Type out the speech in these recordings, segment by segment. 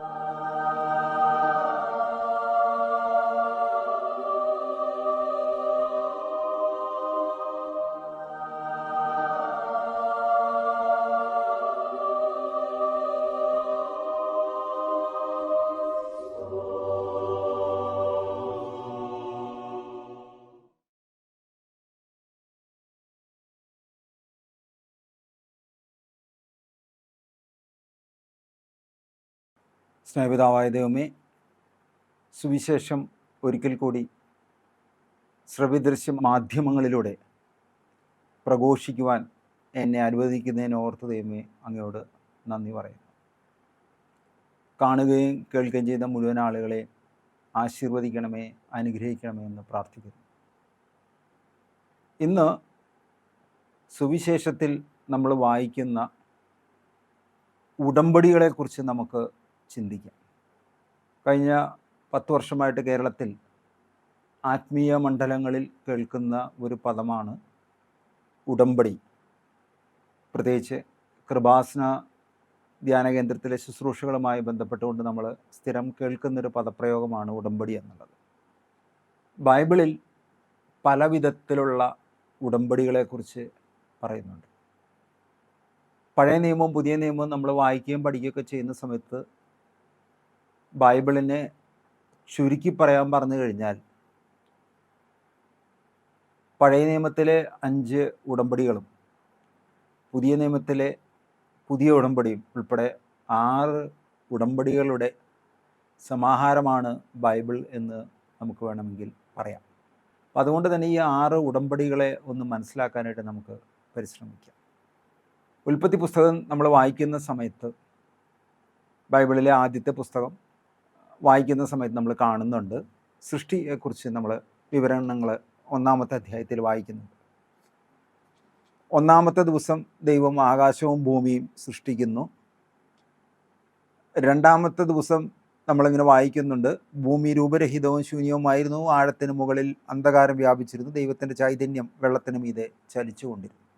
you സ്നേഹിതാവായ ദൈവമേ സുവിശേഷം ഒരിക്കൽ കൂടി ശ്രവ്യദൃശ്യ മാധ്യമങ്ങളിലൂടെ പ്രഘോഷിക്കുവാൻ എന്നെ അനുവദിക്കുന്നതിന് ഓർത്ത് ദൈവമേ അങ്ങയോട് നന്ദി പറയുന്നു. കാണുകയും കേൾക്കുകയും ചെയ്ത മുഴുവൻ ആളുകളെ ആശീർവദിക്കണമേ അനുഗ്രഹിക്കണമേ എന്ന് പ്രാർത്ഥിക്കുന്നു. ഇന്ന് സുവിശേഷത്തിൽ നമ്മൾ വായിക്കുന്ന ഉടമ്പടികളെക്കുറിച്ച് നമുക്ക് ചിന്തിക്കാം. കഴിഞ്ഞ പത്ത് വർഷമായിട്ട് കേരളത്തിൽ ആത്മീയ മണ്ഡലങ്ങളിൽ കേൾക്കുന്ന ഒരു പദമാണ് ഉടമ്പടി. പ്രത്യേകിച്ച് കൃപാസന ധ്യാന കേന്ദ്രത്തിലെ ശുശ്രൂഷകളുമായി ബന്ധപ്പെട്ടുകൊണ്ട് നമ്മൾ സ്ഥിരം കേൾക്കുന്നൊരു പദപ്രയോഗമാണ് ഉടമ്പടി എന്നുള്ളത്. ബൈബിളിൽ പല വിധത്തിലുള്ള ഉടമ്പടികളെക്കുറിച്ച് പറയുന്നുണ്ട്. പഴയ നിയമവും പുതിയ നിയമവും നമ്മൾ വായിക്കുകയും പഠിക്കുകയൊക്കെ ചെയ്യുന്ന സമയത്ത് ബൈബിളിനെ ചുരുക്കി പറയാൻ പറഞ്ഞു കഴിഞ്ഞാൽ പഴയ നിയമത്തിലെ അഞ്ച് ഉടമ്പടികളും പുതിയ നിയമത്തിലെ പുതിയ ഉടമ്പടിയും ഉൾപ്പെടെ ആറ് ഉടമ്പടികളുടെ സമാഹാരമാണ് ബൈബിൾ എന്ന് നമുക്ക് വേണമെങ്കിൽ പറയാം. അപ്പം അതുകൊണ്ട് തന്നെ ഈ ആറ് ഉടമ്പടികളെ ഒന്ന് മനസ്സിലാക്കാനായിട്ട് നമുക്ക് പരിശ്രമിക്കാം. ഉൽപ്പത്തി പുസ്തകം നമ്മൾ വായിക്കുന്ന സമയത്ത് ബൈബിളിലെ ആദ്യത്തെ പുസ്തകം വായിക്കുന്ന സമയത്ത് നമ്മൾ കാണുന്നുണ്ട്. സൃഷ്ടിയെക്കുറിച്ച് നമ്മൾ വിവരണങ്ങൾ ഒന്നാമത്തെ അധ്യായത്തിൽ വായിക്കുന്നുണ്ട്. ഒന്നാമത്തെ ദിവസം ദൈവം ആകാശവും ഭൂമിയും സൃഷ്ടിക്കുന്നു. രണ്ടാമത്തെ ദിവസം നമ്മളിങ്ങനെ വായിക്കുന്നുണ്ട്. ഭൂമി രൂപരഹിതവും ശൂന്യവുമായിരുന്നു. ആഴത്തിന് മുകളിൽ അന്ധകാരം വ്യാപിച്ചിരുന്നു. ദൈവത്തിന്റെ ചൈതന്യം വെള്ളത്തിന് മീതെ ചലിച്ചുകൊണ്ടിരുന്നു.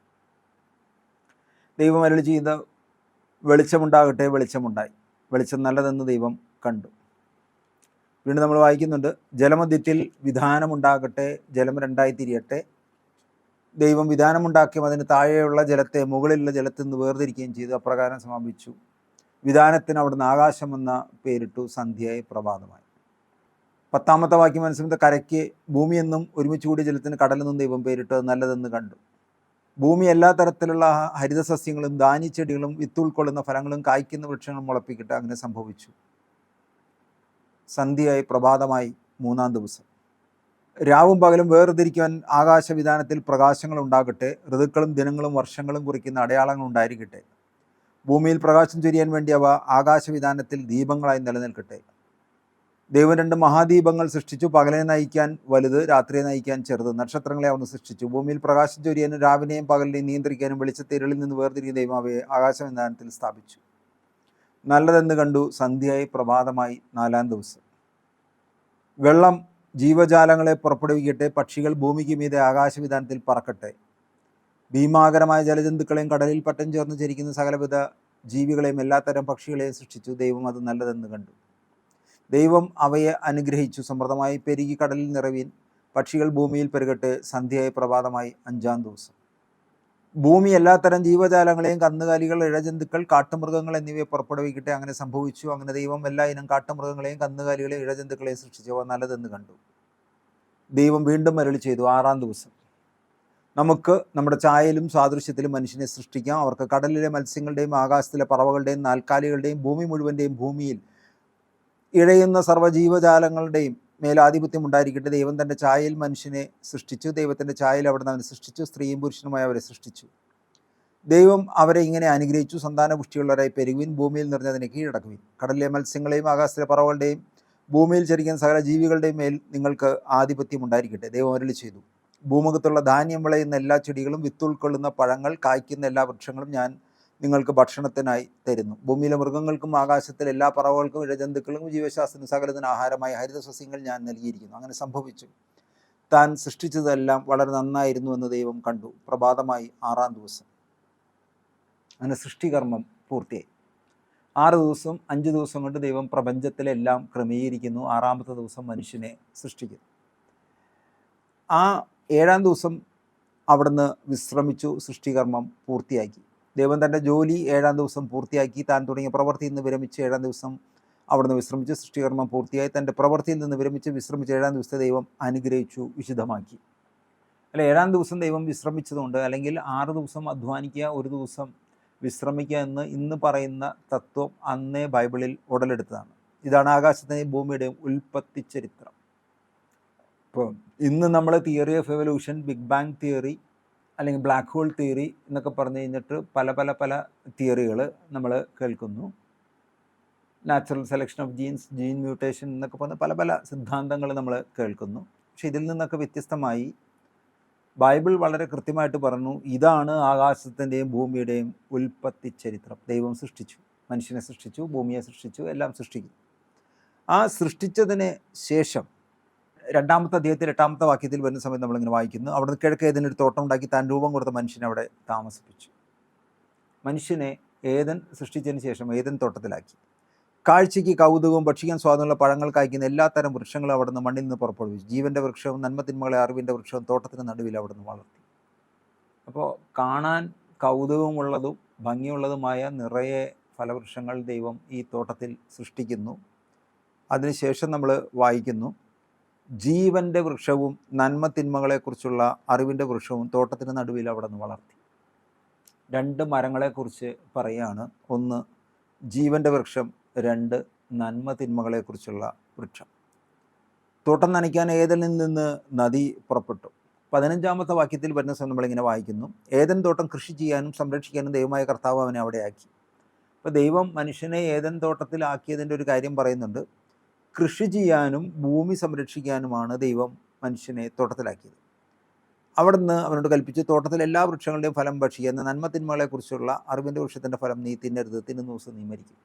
ദൈവം അരളി ചെയ്ത വെളിച്ചമുണ്ടാകട്ടെ വെളിച്ചമുണ്ടായി. വെളിച്ചം നല്ലതെന്ന് ദൈവം കണ്ടു. വീണ്ടും നമ്മൾ വായിക്കുന്നുണ്ട് ജലമധ്യത്തിൽ വിധാനമുണ്ടാകട്ടെ ജലം രണ്ടായി തിരിയട്ടെ. ദൈവം വിധാനമുണ്ടാക്കിയും അതിന് താഴെയുള്ള ജലത്തെ മുകളിലുള്ള ജലത്തിൽ നിന്ന് വേർതിരിക്കുകയും ചെയ്തു. അപ്രകാരം സമാപിച്ചു. വിധാനത്തിന് അവിടുന്ന് ആകാശം എന്ന പേരിട്ടു സന്ധ്യയായി പ്രഭാതമായി. പത്താമത്തെ വാക്യം മനസ്സിലത്തെ കരയ്ക്ക് ഭൂമിയെന്നും ഒരുമിച്ച് കൂടിയ ജലത്തിന് കടലെന്നും ദൈവം പേരിട്ടു. നല്ലതെന്ന് കണ്ടു. ഭൂമി എല്ലാ തരത്തിലുള്ള ഹരിതസസ്യങ്ങളും ധാന്യച്ചെടികളും വിത്ത് ഉൾക്കൊള്ളുന്ന ഫലങ്ങളും കായ്ക്കുന്ന വൃക്ഷങ്ങളും മുളപ്പിക്കട്ടെ. അങ്ങനെ സംഭവിച്ചു. സന്ധ്യയായി പ്രഭാതമായി മൂന്നാം ദിവസം. രാവും പകലും വേർതിരിക്കുവാൻ ആകാശവിധാനത്തിൽ പ്രകാശങ്ങൾ ഉണ്ടാകട്ടെ ഋതുക്കളും ദിനങ്ങളും വർഷങ്ങളും കുറിക്കുന്ന അടയാളങ്ങൾ ഉണ്ടായിരിക്കട്ടെ. ഭൂമിയിൽ പ്രകാശം ചൊരിയാൻ വേണ്ടി അവ ആകാശവിധാനത്തിൽ ദീപങ്ങളായി നിലനിൽക്കട്ടെ. ദൈവം രണ്ട് മഹാദീപങ്ങൾ സൃഷ്ടിച്ചു പകലെ നയിക്കാൻ വലുത് രാത്രിയെ നയിക്കാൻ ചെറുത്. നക്ഷത്രങ്ങളെ അവന്ന് സൃഷ്ടിച്ചു. ഭൂമിയിൽ പ്രകാശം ചൊരിയാനും രാവിലെയും പകലിനെയും നിയന്ത്രിക്കാനും വെളിച്ചത്തെ ഇരുളിൽ നിന്ന് വേർതിരിക്കുന്ന ദൈവം അവയെ ആകാശവിധാനത്തിൽ സ്ഥാപിച്ചു. നല്ലതെന്ന് കണ്ടു സന്ധ്യയായി പ്രഭാതമായി നാലാം ദിവസം. വെള്ളം ജീവജാലങ്ങളെ പുറപ്പെടുവിക്കട്ടെ പക്ഷികൾ ഭൂമിക്ക് മീതെ ആകാശവിധാനത്തിൽ പറക്കട്ടെ. ഭീമാകരമായ ജലജന്തുക്കളെയും കടലിൽ പട്ടം ചേർന്ന് ചരിക്കുന്ന സകലവിധ ജീവികളെയും എല്ലാത്തരം പക്ഷികളെയും സൃഷ്ടിച്ചു. ദൈവം അത് നല്ലതെന്ന് കണ്ടു. ദൈവം അവയെ അനുഗ്രഹിച്ചു. സമൃദ്ധമായി പെരുകി കടലിൽ നിറവീൻ പക്ഷികൾ ഭൂമിയിൽ പെരുകട്ടെ. സന്ധ്യയായി പ്രഭാതമായി അഞ്ചാം ദിവസം. ഭൂമി എല്ലാത്തരം ജീവജാലങ്ങളെയും കന്നുകാലികൾ ഇഴജന്തുക്കൾ കാട്ടുമൃഗങ്ങൾ എന്നിവയെ പുറപ്പെടുവിക്കട്ടെ. അങ്ങനെ സംഭവിച്ചു. അങ്ങനെ ദൈവം എല്ലാ ഇനം കാട്ടുമൃഗങ്ങളെയും കന്നുകാലികളെയും ഇഴജന്തുക്കളെയും സൃഷ്ടിച്ചവ നല്ലതെന്ന് കണ്ടു. ദൈവം വീണ്ടും അരളി ചെയ്തു. ആറാം ദിവസം നമുക്ക് നമ്മുടെ ചായയിലും സാദൃശ്യത്തിലും മനുഷ്യനെ സൃഷ്ടിക്കാം. അവർക്ക് കടലിലെ മത്സ്യങ്ങളുടെയും ആകാശത്തിലെ പറവകളുടെയും നാൽക്കാലികളുടെയും ഭൂമി മുഴുവന്റെയും ഭൂമിയിൽ ഇഴയുന്ന സർവജീവജാലങ്ങളുടെയും മേലാധിപത്യം ഉണ്ടായിരിക്കട്ടെ. ദൈവം തന്റെ ചായയിൽ മനുഷ്യനെ സൃഷ്ടിച്ചു. ദൈവത്തിന്റെ ചായയിൽ അവിടെ അവനെ സൃഷ്ടിച്ചു. സ്ത്രീയും പുരുഷനുമായി അവരെ സൃഷ്ടിച്ചു. ദൈവം അവരെ ഇങ്ങനെ അനുഗ്രഹിച്ചു. സന്താന പുഷ്ടിയുള്ളവരായി പെരുവിൻ ഭൂമിയിൽ നിറഞ്ഞതിനെ കീഴടക്കുവിൻ. കടലിലെ മത്സ്യങ്ങളെയും ആകാശത്തിലെ പറവുകളുടെയും ഭൂമിയിൽ ചരിക്കുന്ന സകല ജീവികളുടെയും മേൽ നിങ്ങൾക്ക് ആധിപത്യം ഉണ്ടായിരിക്കട്ടെ. ദൈവം അരളി ചെയ്തു. ഭൂമുഖത്തുള്ള ധാന്യം വിളയുന്ന എല്ലാ ചെടികളും വിത്തുൾക്കൊള്ളുന്ന പഴങ്ങൾ കായ്ക്കുന്ന എല്ലാ വൃക്ഷങ്ങളും ഞാൻ നിങ്ങൾക്ക് ഭക്ഷണത്തിനായി തരുന്നു. ഭൂമിയിലെ മൃഗങ്ങൾക്കും ആകാശത്തിലെ എല്ലാ പറവകൾക്കും ഇഴജന്തുക്കളും ജീവശാസ്ത്രത്തിന് സകലത്തിന് ആഹാരമായി ഹരിതസസ്യങ്ങൾ ഞാൻ നൽകിയിരിക്കുന്നു. അങ്ങനെ സംഭവിച്ചു. താൻ സൃഷ്ടിച്ചതെല്ലാം വളരെ നന്നായിരുന്നു എന്ന് ദൈവം കണ്ടു. പ്രഭാതമായി ആറാം ദിവസം. അങ്ങനെ സൃഷ്ടികർമ്മം പൂർത്തിയായി. ആറ് ദിവസം അഞ്ച് ദിവസം കൊണ്ട് ദൈവം പ്രപഞ്ചത്തിലെല്ലാം ക്രമീകരിക്കുന്നു. ആറാമത്തെ ദിവസം മനുഷ്യനെ സൃഷ്ടിക്കുന്നു. ആ ഏഴാം ദിവസം അവിടുന്ന് വിശ്രമിച്ചു. സൃഷ്ടികർമ്മം പൂർത്തിയാക്കി. ദൈവം തന്റെ ജോലി ഏഴാം ദിവസം പൂർത്തിയാക്കി താൻ തുടങ്ങിയ പ്രവൃത്തിയിൽ നിന്ന് വിരമിച്ച് ഏഴാം ദിവസം അവിടുന്ന് വിശ്രമിച്ച് സൃഷ്ടികർമ്മം പൂർത്തിയായി തന്റെ പ്രവൃത്തിയിൽ നിന്ന് വിരമിച്ച് വിശ്രമിച്ച് ഏഴാം ദിവസത്തെ ദൈവം അനുഗ്രഹിച്ചു വിശുദ്ധമാക്കി. അല്ല ഏഴാം ദിവസം ദൈവം വിശ്രമിച്ചതുകൊണ്ട് അല്ലെങ്കിൽ ആറ് ദിവസം അധ്വാനിക്കുക ഒരു ദിവസം വിശ്രമിക്കുക എന്ന് ഇന്ന് പറയുന്ന തത്വം അന്നേ ബൈബിളിൽ ഉടലെടുത്തതാണ്. ഇതാണ് ആകാശത്തിന്റെയും ഭൂമിയുടെയും ഉൽപ്പത്തി ചരിത്രം ഇപ്പോൾ ഇന്ന് നമ്മൾ theory of evolution big bang theory അല്ലെങ്കിൽ ബ്ലാക്ക് ഹോൾ തിയറി എന്നൊക്കെ പറഞ്ഞു കഴിഞ്ഞിട്ട് പല പല പല തിയറികൾ നമ്മൾ കേൾക്കുന്നു. Natural selection of genes gene mutation എന്നൊക്കെ പറഞ്ഞ പല പല സിദ്ധാന്തങ്ങൾ നമ്മൾ കേൾക്കുന്നു. പക്ഷെ ഇതിൽ നിന്നൊക്കെ വ്യത്യസ്തമായി ബൈബിൾ വളരെ കൃത്യമായിട്ട് പറഞ്ഞു ഇതാണ് ആകാശത്തിന്റെയും ഭൂമിയുടെയും ഉൽപ്പത്തി ചരിത്രം. ദൈവം സൃഷ്ടിച്ചു മനുഷ്യനെ സൃഷ്ടിച്ചു ഭൂമിയെ സൃഷ്ടിച്ചു എല്ലാം സൃഷ്ടിക്കും ആ സൃഷ്ടിച്ചതിന് ശേഷം രണ്ടാമത്തെ അദ്ദേഹത്തിൽ എട്ടാമത്തെ വാക്യത്തിൽ വരുന്ന സമയത്ത് നമ്മളിങ്ങനെ വായിക്കുന്നു. അവിടെ കിഴക്ക് ഏതിനൊരു തോട്ടം ഉണ്ടാക്കി താൻ രൂപം കൊടുത്ത മനുഷ്യനെ അവിടെ താമസിപ്പിച്ചു. മനുഷ്യനെ ഏതൻ സൃഷ്ടിച്ചതിന് ശേഷം ഏതൻ തോട്ടത്തിലാക്കി. കാഴ്ചയ്ക്ക് കൗതുകവും ഭക്ഷിക്കാൻ സ്വാദമുള്ള പഴങ്ങൾ കായ്ക്കുന്ന തരം വൃക്ഷങ്ങളും അവിടുന്ന് മണ്ണിൽ നിന്ന് പുറപ്പെടുവിച്ചു. ജീവന്റെ വൃക്ഷവും നന്മത്തിന്മകളെ അറിവിന്റെ വൃക്ഷവും തോട്ടത്തിന് നടുവിൽ അവിടുന്ന് വളർത്തി. അപ്പോൾ കാണാൻ കൗതുകമുള്ളതും ഭംഗിയുള്ളതുമായ നിറയെ ഫലവൃക്ഷങ്ങൾ ദൈവം ഈ തോട്ടത്തിൽ സൃഷ്ടിക്കുന്നു. അതിനുശേഷം നമ്മൾ വായിക്കുന്നു. ജീവന്റെ വൃക്ഷവും നന്മ തിന്മകളെക്കുറിച്ചുള്ള അറിവിന്റെ വൃക്ഷവും തോട്ടത്തിന്റെ നടുവിൽ അവിടെ നിന്ന് വളർത്തി. രണ്ട് മരങ്ങളെക്കുറിച്ച് പറയുകയാണ് ഒന്ന് ജീവന്റെ വൃക്ഷം. രണ്ട് നന്മ തിന്മകളെക്കുറിച്ചുള്ള വൃക്ഷം. തോട്ടം നനയ്ക്കാൻ ഏതനിൽ നിന്ന് നദി പുറപ്പെട്ടു? പതിനഞ്ചാമത്തെ വാക്യത്തിൽ വരുന്ന സമയം നമ്മളിങ്ങനെ വായിക്കുന്നു. ഏതൻ തോട്ടം കൃഷി ചെയ്യാനും സംരക്ഷിക്കാനും ദൈവമായ കർത്താവ് അവനെ അവിടെ ആക്കി അപ്പോൾ ദൈവം മനുഷ്യനെ ഏതൻ തോട്ടത്തിലാക്കിയതിന്റെ ഒരു കാര്യം പറയുന്നുണ്ട്. കൃഷി ചെയ്യാനും ഭൂമി സംരക്ഷിക്കാനുമാണ് ദൈവം മനുഷ്യനെ തോട്ടത്തിലാക്കിയത്. അവിടുന്ന് അവനോട് കൽപ്പിച്ചു തോട്ടത്തിലെ എല്ലാ വൃക്ഷങ്ങളുടെയും ഫലം ഭക്ഷിക്കുക. എന്ന നന്മ തിന്മകളെക്കുറിച്ചുള്ള അറിവിന്റെ വൃക്ഷത്തിന്റെ ഫലം നീ തിന്നരുത്. തിന്നുന്ന ദിവസം നീ മരിക്കും.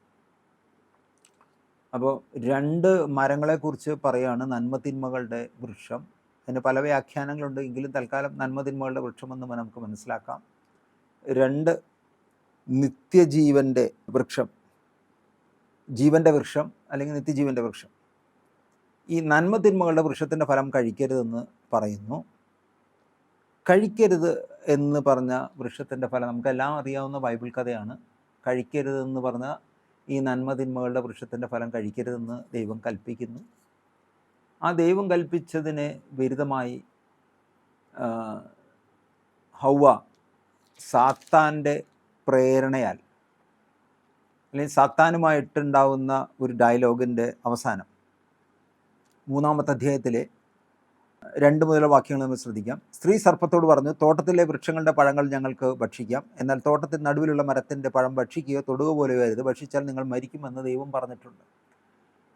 അപ്പോൾ രണ്ട് മരങ്ങളെക്കുറിച്ച് പറയുകയാണ് നന്മത്തിന്മകളുടെ വൃക്ഷം. അതിന് പല വ്യാഖ്യാനങ്ങളുണ്ട്. എങ്കിലും തൽക്കാലം നന്മതിന്മകളുടെ വൃക്ഷമെന്ന് നമുക്ക് മനസ്സിലാക്കാം. രണ്ട് നിത്യജീവന്റെ വൃക്ഷം. ജീവന്റെ വൃക്ഷം അല്ലെങ്കിൽ നിത്യജീവന്റെ വൃക്ഷം. ഈ നന്മ തിന്മകളുടെ വൃക്ഷത്തിന്റെ ഫലം കഴിക്കരുതെന്ന് പറയുന്നു. കഴിക്കരുത് എന്ന് പറഞ്ഞ വൃക്ഷത്തിന്റെ ഫലം നമുക്കെല്ലാം അറിയാവുന്ന ബൈബിൾ കഥയാണ്. കഴിക്കരുതെന്ന് പറഞ്ഞ ഈ നന്മ തിന്മകളുടെ വൃക്ഷത്തിന്റെ ഫലം കഴിക്കരുതെന്ന് ദൈവം കൽപ്പിക്കുന്നു. ആ ദൈവം കൽപ്പിച്ചതിനെ വിരുദ്ധമായി ഹൗവ സാത്താന്റെ പ്രേരണയാൽ അല്ലെങ്കിൽ സാത്താനുമായിട്ടുണ്ടാവുന്ന ഒരു ഡയലോഗിന്റെ അവസാനം. മൂന്നാമത്തെ അധ്യായത്തിലെ രണ്ട് മുതലുള്ള വാക്യങ്ങൾ നമ്മൾ ശ്രദ്ധിക്കാം. സ്ത്രീ സർപ്പത്തോട് പറഞ്ഞു തോട്ടത്തിലെ വൃക്ഷങ്ങളുടെ പഴങ്ങൾ ഞങ്ങൾക്ക് ഭക്ഷിക്കാം. എന്നാൽ തോട്ടത്തിൽ നടുവിലുള്ള മരത്തിന്റെ പഴം ഭക്ഷിക്കുകയോ തൊടുക പോലെയോ അരുത് ഭക്ഷിച്ചാൽ നിങ്ങൾ മരിക്കുമെന്ന് ദൈവം പറഞ്ഞിട്ടുണ്ട്.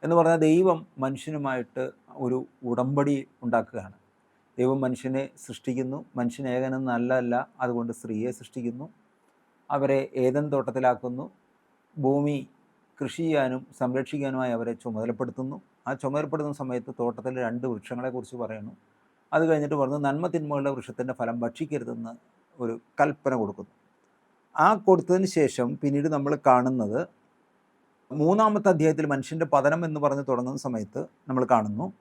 എന്ന് പറഞ്ഞാൽ ദൈവം മനുഷ്യനുമായിട്ട് ഒരു ഉടമ്പടി ഉണ്ടാക്കുകയാണ്. ദൈവം മനുഷ്യനെ സൃഷ്ടിക്കുന്നു. മനുഷ്യൻ ഏകനെന്ന് നല്ലതല്ല. അതുകൊണ്ട് സ്ത്രീയെ സൃഷ്ടിക്കുന്നു. അവരെ ഏതൻ തോട്ടത്തിലാക്കുന്നു. ഭൂമി കൃഷി ചെയ്യാനും സംരക്ഷിക്കാനുമായി അവരെ ചുമതലപ്പെടുത്തുന്നു. ആ ചുമരപ്പെടുന്ന സമയത്ത് തോട്ടത്തിലെ രണ്ട് വൃക്ഷങ്ങളെക്കുറിച്ച് പറയുന്നു. അത് കഴിഞ്ഞിട്ട് പറഞ്ഞു നന്മ തിന്മകളുടെ വൃക്ഷത്തിന്റെ ഫലം ഭക്ഷിക്കരുതെന്ന് ഒരു കൽപ്പന കൊടുക്കുന്നു. ആ കൊടുത്തതിന് ശേഷം പിന്നീട് നമ്മൾ കാണുന്നത് മൂന്നാമത്തെ അധ്യായത്തിൽ മനുഷ്യന്റെ പതനം എന്ന് പറഞ്ഞ് തുടങ്ങുന്ന സമയത്ത് നമ്മൾ കാണുന്നു.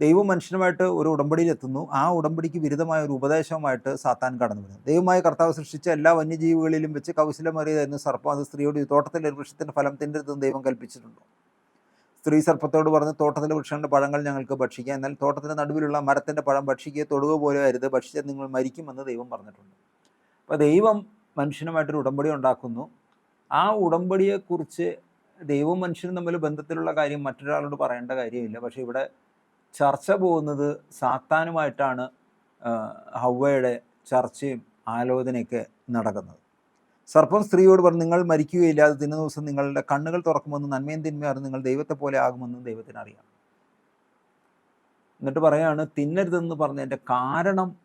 ദൈവം മനുഷ്യനുമായിട്ട് ഒരു ഉടമ്പടിയിലെത്തുന്നു ആ ഉടമ്പടിക്ക് വിരുദ്ധമായ ഒരു ഉപദേശവുമായിട്ട് സാത്താൻ കടന്നു വരുന്നു. ദൈവമായ കർത്താവ് സൃഷ്ടിച്ച എല്ലാ വന്യജീവികളിലും വെച്ച് കൗശലമേറിയതായിരുന്നു സർപ്പം. അത് സ്ത്രീയോട് തോട്ടത്തിലെ വൃക്ഷത്തിന്റെ ഫലം തിന്നരുതെന്ന് ദൈവം കൽപ്പിച്ചിട്ടുണ്ടോ. സ്ത്രീ സർപ്പത്തോട് പറഞ്ഞ് തോട്ടത്തിലെ വൃക്ഷങ്ങളുടെ പഴങ്ങൾ ഞങ്ങൾക്ക് ഭക്ഷിക്കാം. എന്നാൽ തോട്ടത്തിന്റെ നടുവിലുള്ള മരത്തിന്റെ പഴം ഭക്ഷിക്കുക തൊടുക പോലെ അരുത്. ഭക്ഷിച്ചാൽ നിങ്ങൾ മരിക്കുമെന്ന് ദൈവം പറഞ്ഞിട്ടുണ്ട്. അപ്പോൾ ദൈവം മനുഷ്യനുമായിട്ടൊരു ഉടമ്പടി ഉണ്ടാക്കുന്നു. ആ ഉടമ്പടിയെക്കുറിച്ച് ദൈവവും മനുഷ്യനും തമ്മിൽ ബന്ധത്തിലുള്ള കാര്യം മറ്റൊരാളോട് പറയേണ്ട കാര്യമില്ല. പക്ഷേ ഇവിടെ ചർച്ച പോകുന്നത് സാത്താനുമായിട്ടാണ് ഹവ്വയുടെ ചർച്ചയും ആലോചനയൊക്കെ നടക്കുന്നത്. സർപ്പം സ്ത്രീയോട് പറഞ്ഞു നിങ്ങൾ മരിക്കുകയില്ല അത് ദിവസം നിങ്ങളുടെ കണ്ണുകൾ തുറക്കുമെന്ന് നന്മയും തിന്മയും അറിഞ്ഞ് നിങ്ങൾ ദൈവത്തെ പോലെ ആകുമെന്നും ദൈവത്തിന് അറിയാം. എന്നിട്ട് പറയാണ് തിന്നരുതെന്ന് പറഞ്ഞതിന്റെ കാരണം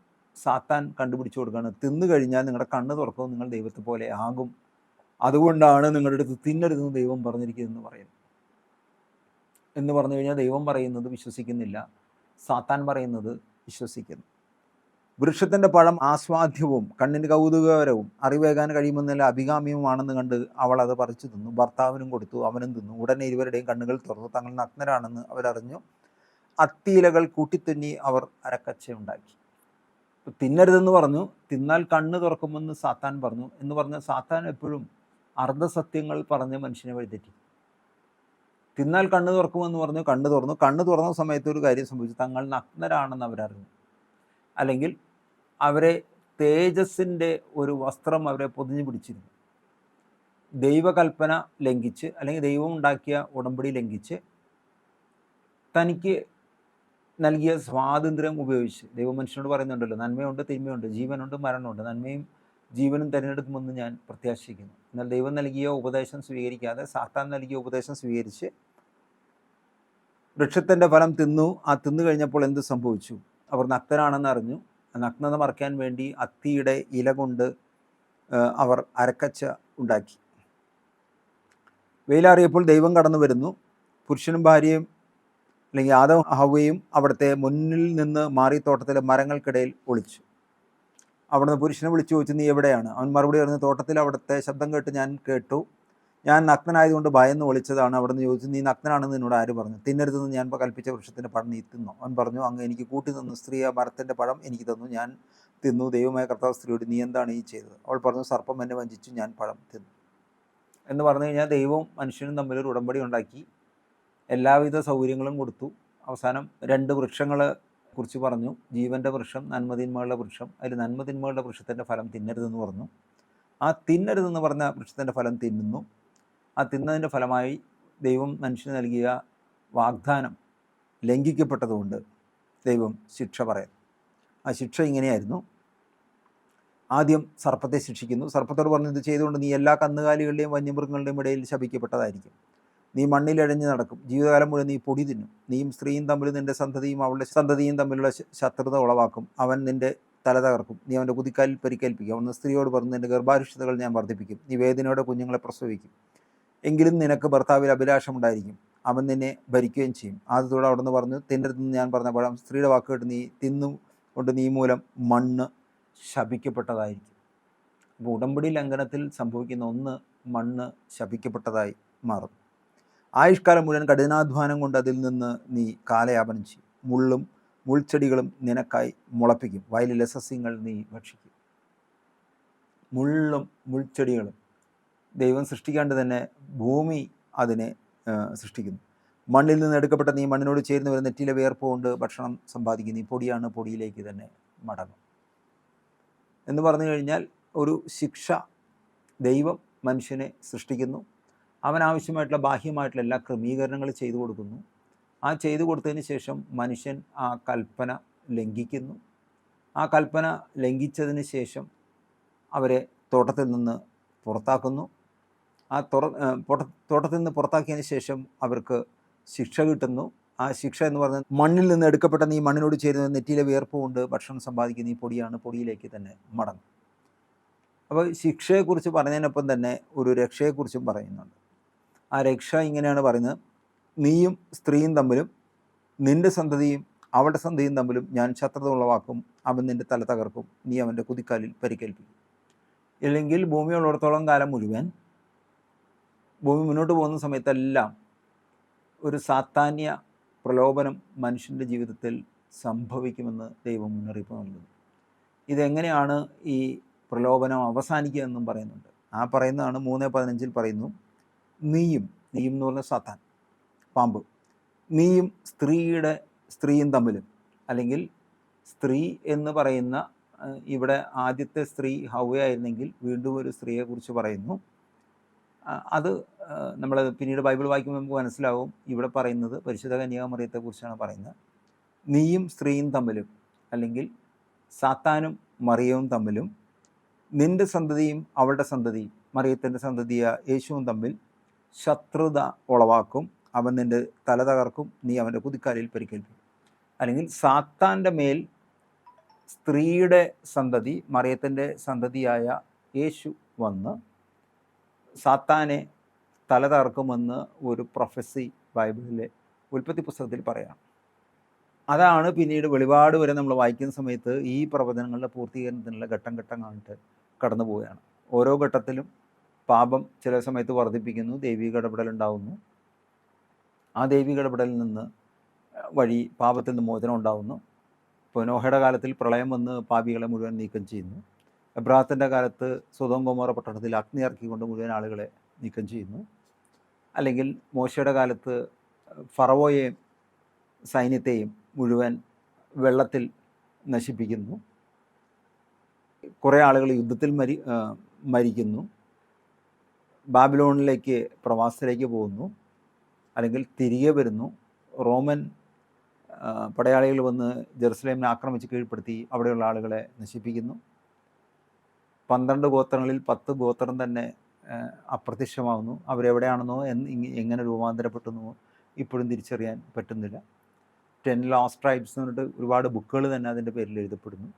സാത്താൻ കണ്ടുപിടിച്ചു കൊടുക്കുകയാണ്. തിന്നു കഴിഞ്ഞാൽ നിങ്ങളുടെ കണ്ണ് തുറക്കും നിങ്ങൾ ദൈവത്തെ പോലെ ആകും. അതുകൊണ്ടാണ് നിങ്ങളുടെ അടുത്ത് തിന്നരുതെന്ന് ദൈവം പറഞ്ഞിരിക്കുന്നതെന്ന് പറയുന്നു എന്ന് പറഞ്ഞു കഴിഞ്ഞാൽ ദൈവം പറയുന്നത് വിശ്വസിക്കുന്നില്ല. സാത്താൻ പറയുന്നത് വിശ്വസിക്കുന്നു. വൃക്ഷത്തിന്റെ പഴം ആസ്വാദ്യവും കണ്ണിന് കൗതുകകരവും അറിവേകാൻ കഴിയുമെന്നല്ല അഭികാമ്യവുമാണെന്ന് കണ്ട് അവൾ അത് പറിച്ചു തിന്നു. ഭർത്താവിനും കൊടുത്തു അവനും തിന്നു. ഉടനെ ഇരുവരുടെയും കണ്ണുകൾ തുറന്നു. തങ്ങൾ നഗ്നരാണെന്ന് അവരറിഞ്ഞു. അത്തിയിലകൾ കൂട്ടിത്തുന്നി അവർ അരക്കച്ചയുണ്ടാക്കി. തിന്നരുതെന്ന് പറഞ്ഞു. തിന്നാൽ കണ്ണ് തുറക്കുമെന്ന് സാത്താൻ പറഞ്ഞു. എന്ന് പറഞ്ഞ സാത്താൻ എപ്പോഴും അർദ്ധസത്യങ്ങൾ പറഞ്ഞ് മനുഷ്യനെ വഴിതെറ്റി. തിന്നാൽ കണ്ണ് തുറക്കുമെന്ന് പറഞ്ഞു. കണ്ണ് തുറന്നു. കണ്ണ് തുറന്ന സമയത്ത് ഒരു കാര്യം സംഭവിച്ചു. തങ്ങൾ നഗ്നരാണെന്ന് അവരറിഞ്ഞു. അല്ലെങ്കിൽ അവരെ തേജസ്സിന്റെ ഒരു വസ്ത്രം അവരെ പൊതിഞ്ഞു പിടിച്ചിരുന്നു. ദൈവകൽപ്പന ലംഘിച്ച് അല്ലെങ്കിൽ ദൈവം ഉണ്ടാക്കിയ ഉടമ്പടി ലംഘിച്ച് തനിക്ക് നൽകിയ സ്വാതന്ത്ര്യം ഉപയോഗിച്ച് ദൈവം മനുഷ്യനോട് പറയുന്നുണ്ടല്ലോ നന്മയുണ്ട് തിന്മയുണ്ട് ജീവനുണ്ട് മരണമുണ്ട് നന്മയും ജീവനും തിരഞ്ഞെടുക്കുമെന്ന് ഞാൻ പ്രത്യാശിക്കുന്നു. എന്നാൽ ദൈവം നൽകിയ ഉപദേശം സ്വീകരിക്കാതെ സാത്താൻ നൽകിയ ഉപദേശം സ്വീകരിച്ച് വൃക്ഷത്തിന്റെ ഫലം തിന്നു. ആ തിന്നു കഴിഞ്ഞപ്പോൾ എന്ത് സംഭവിച്ചു? അവർ നഗ്നരാണെന്ന് അറിഞ്ഞു. നഗ്നത മറയ്ക്കാൻ വേണ്ടി അത്തിയുടെ ഇല കൊണ്ട് അവർ അരക്കച്ച ഉണ്ടാക്കി. വെയിലാറിയപ്പോൾ ദൈവം കടന്നു വരുന്നു. പുരുഷനും ഭാര്യയും അല്ലെങ്കിൽ ആദവും ഹവയും അവിടുത്തെ മുന്നിൽ നിന്ന് മാറി തോട്ടത്തിലെ മരങ്ങൾക്കിടയിൽ ഒളിച്ചു. അവിടുന്ന് പുരുഷനെ വിളിച്ചു ചോദിച്ചു നീ എവിടെയാണ്? അവൻ മറുപടി പറഞ്ഞു തോട്ടത്തിൽ അവിടുത്തെ ശബ്ദം കേട്ട് ഞാൻ കേട്ടു. ഞാൻ നഗ്നനായതുകൊണ്ട് ഭയന്ന് വിളിച്ചതാണ്. അവിടെ നിന്ന് ചോദിച്ചു നീ നഗ്നനാണെന്ന് എന്നോട് ആര് പറഞ്ഞു? തിന്നരുതെന്ന് ഞാൻ കൽപ്പിച്ച വൃക്ഷത്തിന്റെ പഴം നീ തിന്നു. അവൻ പറഞ്ഞു അങ്ങ് എനിക്ക് കൂട്ടി തന്നു. സ്ത്രീ ആ മരത്തിന്റെ പഴം എനിക്ക് തന്നു. ഞാൻ തിന്നു. ദൈവമായ കർത്താവ് സ്ത്രീയോട് നീ എന്താണ് ഈ ചെയ്തത്? അവൾ പറഞ്ഞു സർപ്പം എന്നെ വഞ്ചിച്ചു. ഞാൻ പഴം തിന്നു. എന്ന് പറഞ്ഞു കഴിഞ്ഞാൽ ദൈവവും മനുഷ്യനും തമ്മിലൊരു ഉടമ്പടി ഉണ്ടാക്കി. എല്ലാവിധ സൗകര്യങ്ങളും കൊടുത്തു. അവസാനം രണ്ട് വൃക്ഷങ്ങളെ കുറിച്ച് പറഞ്ഞു. ജീവന്റെ വൃക്ഷം നന്മതിന്മകളുടെ വൃക്ഷം. അതിൽ നന്മതിന്മകളുടെ വൃക്ഷത്തിന്റെ ഫലം തിന്നരുതെന്ന് പറഞ്ഞു. ആ തിന്നരുതെന്ന് പറഞ്ഞ വൃക്ഷത്തിന്റെ ഫലം തിന്നുന്നു. ആ തിന്നതിന്റെ ഫലമായി ദൈവം മനുഷ്യന് നൽകിയ വാഗ്ദാനം ലംഘിക്കപ്പെട്ടതുകൊണ്ട് ദൈവം ശിക്ഷ പറയുന്നു ആ ശിക്ഷ ഇങ്ങനെയായിരുന്നു. ആദ്യം സർപ്പത്തെ ശിക്ഷിക്കുന്നു. സർപ്പത്തോട് പറഞ്ഞു ഇത് ചെയ്തുകൊണ്ട് നീ എല്ലാ കന്നുകാലികളുടെയും വന്യമൃഗങ്ങളുടെയും ഇടയിൽ ശപിക്കപ്പെട്ടതായിരിക്കും. നീ മണ്ണിലഴഞ്ഞ് നടക്കും. ജീവിതകാലം മുഴുവൻ നീ പൊടി തിന്നും. നീയും സ്ത്രീയും തമ്മിൽ നിന്റെ സന്തതിയും അവളുടെ സന്തതിയും തമ്മിലുള്ള ശത്രുത ഉളവാക്കും. അവൻ നിന്റെ തല തകർക്കും. നീ അവന്റെ കുതിക്കാലിൽ പരിക്കേൽപ്പിക്കും. അവൻ സ്ത്രീയോട് പറഞ്ഞു നിന്റെ ഗർഭാരിഷ്ടതകൾ ഞാൻ വർദ്ധിപ്പിക്കും. നീ വേദനയോടെ കുഞ്ഞുങ്ങളെ പ്രസവിക്കും. എങ്കിലും നിനക്ക് ഭർത്താവിൽ അഭിലാഷമുണ്ടായിരിക്കും. അവൻ നിന്നെ ഭരിക്കുകയും ചെയ്യും. ആദ്യത്തോടെ അവിടെ നിന്ന് പറഞ്ഞു തിന്നരുതെന്ന് ഞാൻ പറഞ്ഞ പഴം സ്ത്രീയുടെ വാക്ക് കേട്ട് നീ തിന്നു കൊണ്ട് നീ മൂലം മണ്ണ് ശപിക്കപ്പെട്ടതായിരിക്കും. അപ്പോൾ ഉടമ്പടി ലംഘനത്തിൽ സംഭവിക്കുന്ന ഒന്ന് മണ്ണ് ശപിക്കപ്പെട്ടതായി മാറും. ആയുഷ്കാലം മുഴുവൻ കഠിനാധ്വാനം കൊണ്ട് അതിൽ നിന്ന് നീ കാലയാപനം ചെയ്യും. മുള്ളും മുൾച്ചെടികളും നിനക്കായി മുളപ്പിക്കും. വയലിലെ സസ്യങ്ങൾ നീ ഭക്ഷിക്കും. മുള്ളും മുൾച്ചെടികളും ദൈവം സൃഷ്ടിക്കാണ്ട് തന്നെ ഭൂമി അതിനെ സൃഷ്ടിക്കുന്നു. മണ്ണിൽ നിന്ന് എടുക്കപ്പെട്ട നീ മണ്ണിനോട് ചേർന്ന് വരുന്ന നെറ്റിലെ വിയർപ്പ് കൊണ്ട് ഭക്ഷണം സമ്പാദിക്കുന്നു. നീ പൊടിയാണ് പൊടിയിലേക്ക് തന്നെ മടങ്ങും. എന്ന് പറഞ്ഞു കഴിഞ്ഞാൽ ഒരു ശിക്ഷ ദൈവം മനുഷ്യനെ സൃഷ്ടിക്കുന്നു. അവൻ ആവശ്യമായിട്ടുള്ള ബാഹ്യമായിട്ടുള്ള എല്ലാ ക്രമീകരണങ്ങളും ചെയ്തു കൊടുക്കുന്നു. ആ ചെയ്തു കൊടുത്തതിന് ശേഷം മനുഷ്യൻ ആ കൽപ്പന ലംഘിക്കുന്നു. ആ കൽപ്പന ലംഘിച്ചതിന് ശേഷം അവരെ തോട്ടത്തിൽ നിന്ന് പുറത്താക്കുന്നു. ആ തുറ തോട്ടത്തിൽ നിന്ന് പുറത്താക്കിയതിന് ശേഷം അവർക്ക് ശിക്ഷ കിട്ടുന്നു. ആ ശിക്ഷ എന്ന് പറഞ്ഞാൽ മണ്ണിൽ നിന്ന് എടുക്കപ്പെട്ട നീ മണ്ണിനോട് ചേരുന്ന നെറ്റിയിലെ വിയർപ്പ് കൊണ്ട് ഭക്ഷണം സമ്പാദിക്കുന്ന ഈ പൊടിയാണ്. പൊടിയിലേക്ക് തന്നെ മടങ്ങും. അപ്പോൾ ശിക്ഷയെക്കുറിച്ച് പറഞ്ഞതിനൊപ്പം തന്നെ ഒരു രക്ഷയെക്കുറിച്ചും പറയുന്നുണ്ട്. ആ രക്ഷ ഇങ്ങനെയാണ് പറയുന്നത്. നീയും സ്ത്രീയും തമ്മിലും നിന്റെ സന്തതിയും അവളുടെ സന്തതിയും തമ്മിലും ഞാൻ ശത്രുത ഉളവാക്കും അവൻ നിന്റെ തല തകർക്കും. നീ അവന്റെ കുതിക്കാലിൽ പരിക്കേൽപ്പിക്കും. ഇല്ലെങ്കിൽ ഭൂമിയുള്ളിടത്തോളം കാലം മുഴുവൻ ഭൂമി മുന്നോട്ട് പോകുന്ന സമയത്തെല്ലാം ഒരു സാത്താന്യ പ്രലോഭനം മനുഷ്യന്റെ ജീവിതത്തിൽ സംഭവിക്കുമെന്ന് ദൈവം മുന്നറിയിപ്പ് നൽകുന്നു. ഇതെങ്ങനെയാണ് ഈ പ്രലോഭനം അവസാനിക്കുക എന്നും പറയുന്നുണ്ട്. ആ പറയുന്നതാണ് മൂന്ന് പതിനഞ്ചിൽ പറയുന്നു നീയും നീയും എന്ന് പറഞ്ഞ സാത്താൻ പാമ്പ് നീയും സ്ത്രീയുടെ സ്ത്രീയും തമ്മിലും അല്ലെങ്കിൽ സ്ത്രീ എന്ന് പറയുന്ന ഇവിടെ ആദ്യത്തെ സ്ത്രീ ഹൗവയായിരുന്നെങ്കിൽ വീണ്ടും ഒരു സ്ത്രീയെക്കുറിച്ച് പറയുന്നു. അത് നമ്മൾ പിന്നീട് ബൈബിൾ വായിക്കുമ്പോൾ നമുക്ക് മനസ്സിലാവും ഇവിടെ പറയുന്നത് പരിശുദ്ധ കന്യാമറിയത്തെക്കുറിച്ചാണ് പറയുന്നത്. നീയും സ്ത്രീയും തമ്മിലും അല്ലെങ്കിൽ സാത്താനും മറിയവും തമ്മിലും നിന്റെ സന്തതിയും അവളുടെ സന്തതിയും മറിയത്തിന്റെ സന്തതിയ യേശുവും തമ്മിൽ ശത്രുത ഉളവാക്കും. അവൻ നിന്റെ തല തകർക്കും. നീ അവന്റെ കുതിക്കാലിൽ പരിക്കേൽപ്പിക്കും അല്ലെങ്കിൽ സാത്താന്റെ മേൽ സ്ത്രീയുടെ സന്തതി മറിയത്തിന്റെ സന്തതിയായ യേശു വന്ന് സാത്താനെ തല തകർക്കുമെന്ന് ഒരു പ്രൊഫസി ബൈബിളിലെ ഉൽപ്പത്തി പുസ്തകത്തിൽ പറയാം. അതാണ് പിന്നീട് വെളിപാട് വരെ നമ്മൾ വായിക്കുന്ന സമയത്ത് ഈ പ്രവചനങ്ങളുടെ പൂർത്തീകരണത്തിനുള്ള ഘട്ടം ഘട്ടങ്ങളായിട്ട് കടന്നു പോവുകയാണ്. ഓരോ ഘട്ടത്തിലും പാപം ചില സമയത്ത് വർദ്ധിപ്പിക്കുന്നു ദൈവിക ഇടപെടൽ ഉണ്ടാവുന്നു. ആ ദൈവിക ഇടപെടലിൽ നിന്ന് വഴി പാപത്തിൽ നിന്ന് മോചനം ഉണ്ടാവുന്നു. ഇപ്പോൾ നോഹയുടെ കാലത്തിൽ പ്രളയം വന്ന് പാപികളെ മുഴുവൻ നീക്കം ചെയ്യുന്നു. എബ്രാത്തിന്റെ കാലത്ത് സ്വതം കുമാര പട്ടണത്തിൽ അഗ്നി ഇറക്കിക്കൊണ്ട് മുഴുവൻ ആളുകളെ നീക്കം ചെയ്യുന്നു. അല്ലെങ്കിൽ മോശയുടെ കാലത്ത് ഫറവോയെയും സൈന്യത്തെയും മുഴുവൻ വെള്ളത്തിൽ നശിപ്പിക്കുന്നു. കുറേ ആളുകൾ യുദ്ധത്തിൽ മരി മരിക്കുന്നു. ബാബിലോണിലേക്ക് പ്രവാസത്തിലേക്ക് പോകുന്നു. അല്ലെങ്കിൽ തിരികെ വരുന്നു. റോമൻ പടയാളികൾ വന്ന് ജെറുസലേമിനെ ആക്രമിച്ച് കീഴ്പ്പെടുത്തി അവിടെയുള്ള ആളുകളെ നശിപ്പിക്കുന്നു. പന്ത്രണ്ട് ഗോത്രങ്ങളിൽ പത്ത് ഗോത്രം തന്നെ അപ്രത്യക്ഷമാകുന്നു അവരെവിടെയാണെന്നോ എന്ന് എങ്ങനെ രൂപാന്തരപ്പെട്ടെന്നോ ഇപ്പോഴും തിരിച്ചറിയാൻ പറ്റുന്നില്ല. ടെൻ ലോസ്റ്റ് ട്രൈബ്സ് എന്ന് പറഞ്ഞിട്ട് ഒരുപാട് ബുക്കുകൾ തന്നെ അതിന്റെ പേരിൽ എഴുതപ്പെടുന്നു.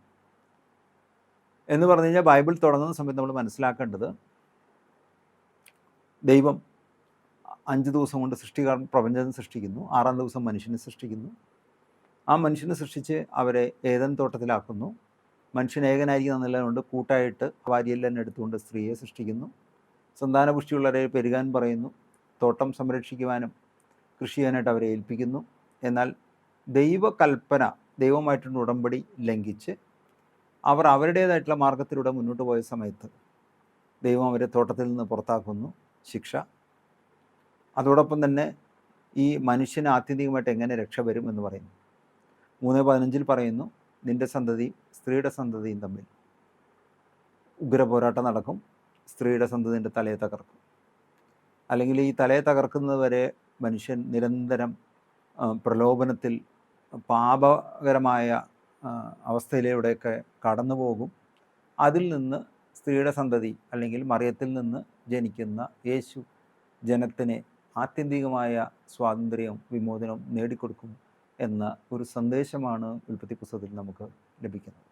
എന്ന് പറഞ്ഞു കഴിഞ്ഞാൽ ബൈബിൾ തുടങ്ങുന്ന സമയത്ത് നമ്മൾ മനസ്സിലാക്കേണ്ടത് ദൈവം അഞ്ച് ദിവസം കൊണ്ട് സൃഷ്ടികാരൻ പ്രപഞ്ചം സൃഷ്ടിക്കുന്നു. ആറാം ദിവസം മനുഷ്യനെ സൃഷ്ടിക്കുന്നു. ആ മനുഷ്യനെ സൃഷ്ടിച്ച് അവരെ ഏതൻ തോട്ടത്തിലാക്കുന്നു. മനുഷ്യൻ ഏകനായിരിക്കുന്ന നിലകൊണ്ട് കൂട്ടായിട്ട് തന്നെ എടുത്തുകൊണ്ട് സ്ത്രീയെ സൃഷ്ടിക്കുന്നു. സന്താനപുഷ്ടിയുള്ളവരെ പെരുകാൻ പറയുന്നു. തോട്ടം സംരക്ഷിക്കുവാനും കൃഷി ചെയ്യാനായിട്ട് അവരെ ഏൽപ്പിക്കുന്നു. എന്നാൽ ദൈവകൽപ്പന ദൈവമായിട്ടുള്ള ഉടമ്പടി ലംഘിച്ച് അവർ അവരുടേതായിട്ടുള്ള മാർഗത്തിലൂടെ മുന്നോട്ട് പോയ സമയത്ത് ദൈവം അവരെ തോട്ടത്തിൽ നിന്ന് പുറത്താക്കുന്നു. ശിക്ഷ. അതോടൊപ്പം തന്നെ ഈ മനുഷ്യന് ആത്യന്തികമായിട്ട് എങ്ങനെ രക്ഷ വരും എന്ന് പറയുന്നു. മൂന്ന് പതിനഞ്ചിൽ പറയുന്നു നിന്റെ സന്തതിയും സ്ത്രീയുടെ സന്തതിയും തമ്മിൽ ഉഗ്ര പോരാട്ടം നടക്കും. സ്ത്രീയുടെ സന്തതിന്റെ തലയെ തകർക്കും. അല്ലെങ്കിൽ ഈ തലയെ തകർക്കുന്നത് വരെ മനുഷ്യൻ നിരന്തരം പ്രലോഭനത്തിൽ പാപകരമായ അവസ്ഥയിലൂടെയൊക്കെ കടന്നു പോകും. അതിൽ നിന്ന് സ്ത്രീയുടെ സന്തതി അല്ലെങ്കിൽ മറിയത്തിൽ നിന്ന് ജനിക്കുന്ന യേശു ജനത്തിന് ആത്യന്തികമായ സ്വാതന്ത്ര്യവും വിമോചനവും നേടിക്കൊടുക്കും. എന്ന ഒരു സന്ദേശമാണ് ഉൽപ്പത്തി പുസ്തകത്തിൽ നമുക്ക് ലഭിക്കുന്നത്.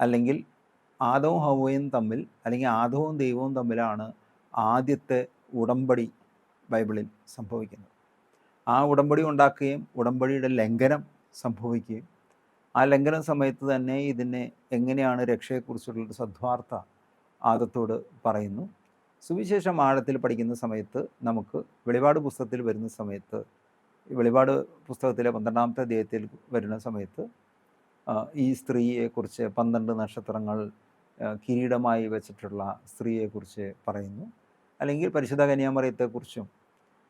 അല്ലെങ്കിൽ ആദവും ഹവയും തമ്മിൽ അല്ലെങ്കിൽ ആദവും ദൈവവും തമ്മിലാണ് ആദ്യത്തെ ഉടമ്പടി ബൈബിളിൽ സംഭവിക്കുന്നത്. ആ ഉടമ്പടി ഉണ്ടാക്കുകയും ഉടമ്പടിയുടെ ലംഘനം സംഭവിക്കുകയും ആ ലംഘനം സമയത്ത് തന്നെ ഇതിനെ എങ്ങനെയാണ് രക്ഷയെക്കുറിച്ചുള്ളൊരു സദ്വാർത്ത ആദത്തോട് പറയുന്നു. സുവിശേഷം ആഴത്തിൽ പഠിക്കുന്ന സമയത്ത് നമുക്ക് വെളിപാട് പുസ്തകത്തിൽ വരുന്ന സമയത്ത് വെളിപാട് പുസ്തകത്തിലെ പന്ത്രണ്ടാമത്തെ അധ്യായത്തിൽ വരുന്ന സമയത്ത് ഈ സ്ത്രീയെക്കുറിച്ച് പന്ത്രണ്ട് നക്ഷത്രങ്ങൾ കിരീടമായി വെച്ചിട്ടുള്ള സ്ത്രീയെക്കുറിച്ച് പറയുന്നു. അല്ലെങ്കിൽ പരിശുദ്ധ കന്യാമറിയത്തെക്കുറിച്ചും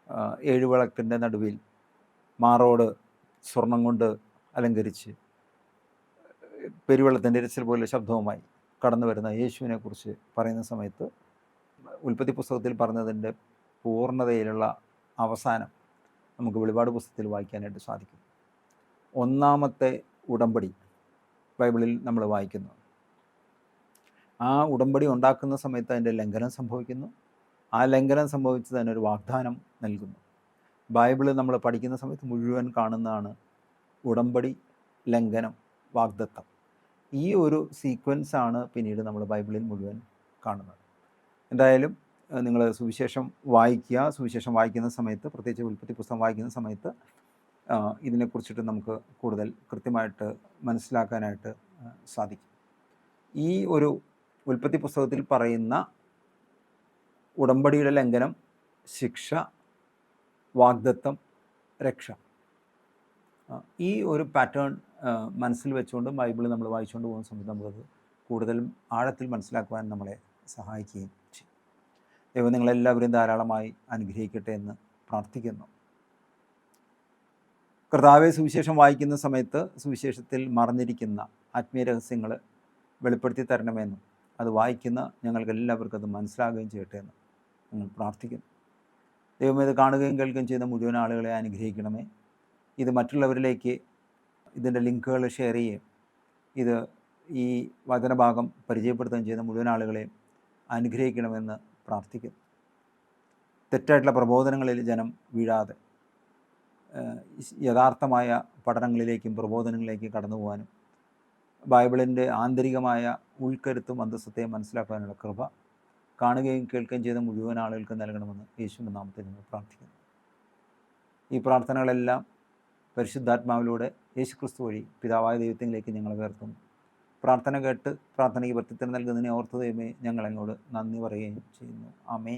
ഏഴുവിളക്കിന്റെ ഏഴ് വിളക്കിന്റെ നടുവിൽ മാറോട് സ്വർണം കൊണ്ട് അലങ്കരിച്ച് പെരുവെള്ളത്തിന്റെ ഇരച്ചിൽ പോലെ ശബ്ദവുമായി കടന്നു വരുന്ന യേശുവിനെക്കുറിച്ച് പറയുന്ന സമയത്ത് ഉൽപ്പത്തി പുസ്തകത്തിൽ പറഞ്ഞതിന്റെ പൂർണതയിലുള്ള അവസാനം നമുക്ക് വെളിപാട് പുസ്തകത്തിൽ വായിക്കാനായിട്ട് സാധിക്കും. ഒന്നാമത്തെ ഉടമ്പടി ബൈബിളിൽ നമ്മൾ വായിക്കുന്നു. ആ ഉടമ്പടി ഉണ്ടാക്കുന്ന സമയത്ത് അതിന്റെ ലംഘനം സംഭവിക്കുന്നു. ആ ലംഘനം സംഭവിച്ചത് ഒരു വാഗ്ദാനം നൽകുന്നു. ബൈബിൾ നമ്മൾ പഠിക്കുന്ന സമയത്ത് മുഴുവൻ കാണുന്നതാണ് ഉടമ്പടി ലംഘനം വാഗ്ദത്തം. ഈ ഒരു സീക്വൻസാണ് പിന്നീട് നമ്മൾ ബൈബിളിൽ മുഴുവൻ കാണുന്നത്. എന്തായാലും നിങ്ങൾ സുവിശേഷം വായിക്കുക. സുവിശേഷം വായിക്കുന്ന സമയത്ത് പ്രത്യേകിച്ച് ഉൽപ്പത്തി പുസ്തകം വായിക്കുന്ന സമയത്ത് ഇതിനെക്കുറിച്ചിട്ട് നമുക്ക് കൂടുതൽ കൃത്യമായിട്ട് മനസ്സിലാക്കാനായിട്ട് സാധിക്കും. ഈ ഒരു ഉൽപ്പത്തി പുസ്തകത്തിൽ പറയുന്ന ഉടമ്പടിയുടെ ലംഘനം ശിക്ഷ വാഗ്ദത്തം രക്ഷ. ഈ ഒരു പാറ്റേൺ മനസ്സിൽ വെച്ചുകൊണ്ട് ബൈബിൾ നമ്മൾ വായിച്ചുകൊണ്ട് പോകുന്ന സമയത്ത് നമുക്കത് കൂടുതലും ആഴത്തിൽ മനസ്സിലാക്കുവാൻ നമ്മളെ സഹായിക്കുകയും ദൈവം നിങ്ങളെല്ലാവരും ധാരാളമായി അനുഗ്രഹിക്കട്ടെ എന്ന് പ്രാർത്ഥിക്കുന്നു. കർത്താവെ സുവിശേഷം വായിക്കുന്ന സമയത്ത് സുവിശേഷത്തിൽ മറഞ്ഞിരിക്കുന്ന ആത്മീയ രഹസ്യങ്ങൾ വെളിപ്പെടുത്തി തരണമെന്നും അത് വായിക്കുന്ന ഞങ്ങൾക്ക് എല്ലാവർക്കും അത് മനസ്സിലാകുകയും ചെയ്യട്ടെ എന്ന് ഞങ്ങൾ പ്രാർത്ഥിക്കുന്നു. ദൈവം ഇത് കാണുകയും കേൾക്കുകയും ചെയ്യുന്ന മുഴുവൻ ആളുകളെ അനുഗ്രഹിക്കണമേ. ഇത് മറ്റുള്ളവരിലേക്ക് ഇതിന്റെ ലിങ്കുകൾ ഷെയർ ചെയ്യുകയും ഇത് ഈ വചനഭാഗം പരിചയപ്പെടുത്തുകയും ചെയ്യുന്ന മുഴുവൻ ആളുകളെയും അനുഗ്രഹിക്കണമെന്ന് പ്രാർത്ഥിക്കുന്നു. തെറ്റായിട്ടുള്ള പ്രബോധനങ്ങളിൽ ജനം വീഴാതെ യഥാർത്ഥമായ പഠനങ്ങളിലേക്കും പ്രബോധനങ്ങളിലേക്കും കടന്നു പോകാനും ബൈബിളിന്റെ ആന്തരികമായ ഉൾക്കരുത്തും അന്തസ്സത്തെയും മനസ്സിലാക്കാനുള്ള കൃപ കാണുകയും കേൾക്കുകയും ചെയ്ത മുഴുവൻ ആളുകൾക്ക് നൽകണമെന്ന് യേശുവിന്റെ നാമത്തിൽ നിന്ന് പ്രാർത്ഥിക്കുന്നു. ഈ പ്രാർത്ഥനകളെല്ലാം പരിശുദ്ധാത്മാവിലൂടെ യേശുക്രിസ്തു വഴി പിതാവായ ദൈവത്തിലേക്ക് ഞങ്ങൾ ഉയർത്തുന്നു പ്രാർത്ഥന കേട്ട് പ്രാർത്ഥനയ്ക്ക് പ്രത്യുത്തരം നൽകുന്നതിനെ ഓർത്ത് ദൈവമേ അങ്ങോട്ട് നന്ദി പറയുകയും ചെയ്യുന്നു. ആമേ